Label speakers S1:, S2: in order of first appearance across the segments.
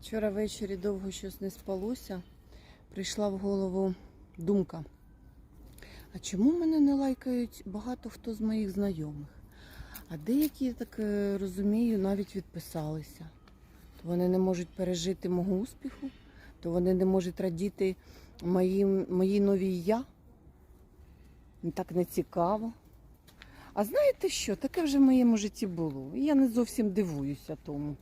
S1: Вчора ввечері довго щось не спалося. Прийшла в голову думка. А чому мене не лайкають багато хто з моїх знайомих? А деякі, я так е, розумію, навіть відписалися. То вони не можуть пережити мого успіху, то вони не можуть радіти моїм, моїй новій я. Так не цікаво. А знаєте що? Таке вже в моєму житті було. І я не зовсім дивуюся тому.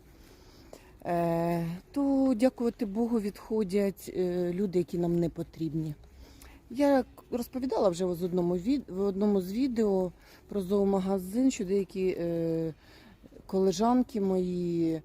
S1: Е, то, дякувати Богу, відходять е, люди, які нам не потрібні. Я розповідала вже з одному в одному з відео про зоомагазин, що деякі е, колежанки мої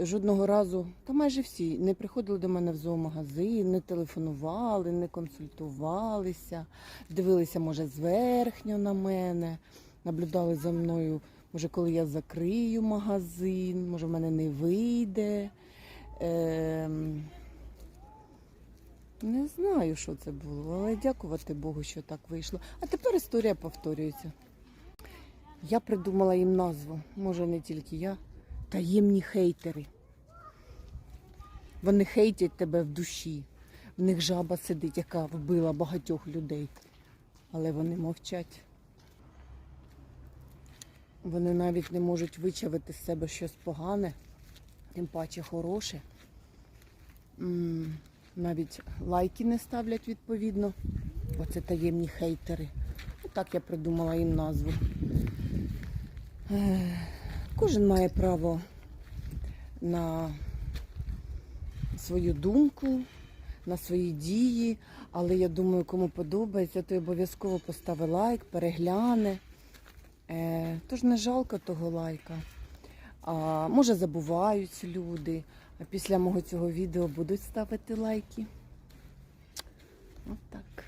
S1: жодного разу, та майже всі, не приходили до мене в зоомагазин, не телефонували, не консультувалися, дивилися, може, зверхньо на мене, наблюдали за мною, може, коли я закрию магазин, може, в мене не вийде. Ем... Не знаю, що це було, але дякувати Богу, що так вийшло. А тепер історія повторюється. Я придумала їм назву, може не тільки я, таємні хейтери. Вони хейтять тебе в душі. В них жаба сидить, яка вбила багатьох людей. Але вони мовчать. Вони навіть не можуть вичавити з себе щось погане, тим паче хороше. Навіть лайки не ставлять відповідно. Оце таємні хейтери. Так я придумала їм назву. Е, Кожен має право на свою думку, на свої дії, але я думаю, кому подобається, то обов'язково постави лайк, перегляне. Е, тож не жалко того лайка. А Може забувають люди. А після мого цього відео будуть ставити лайки. Ось так.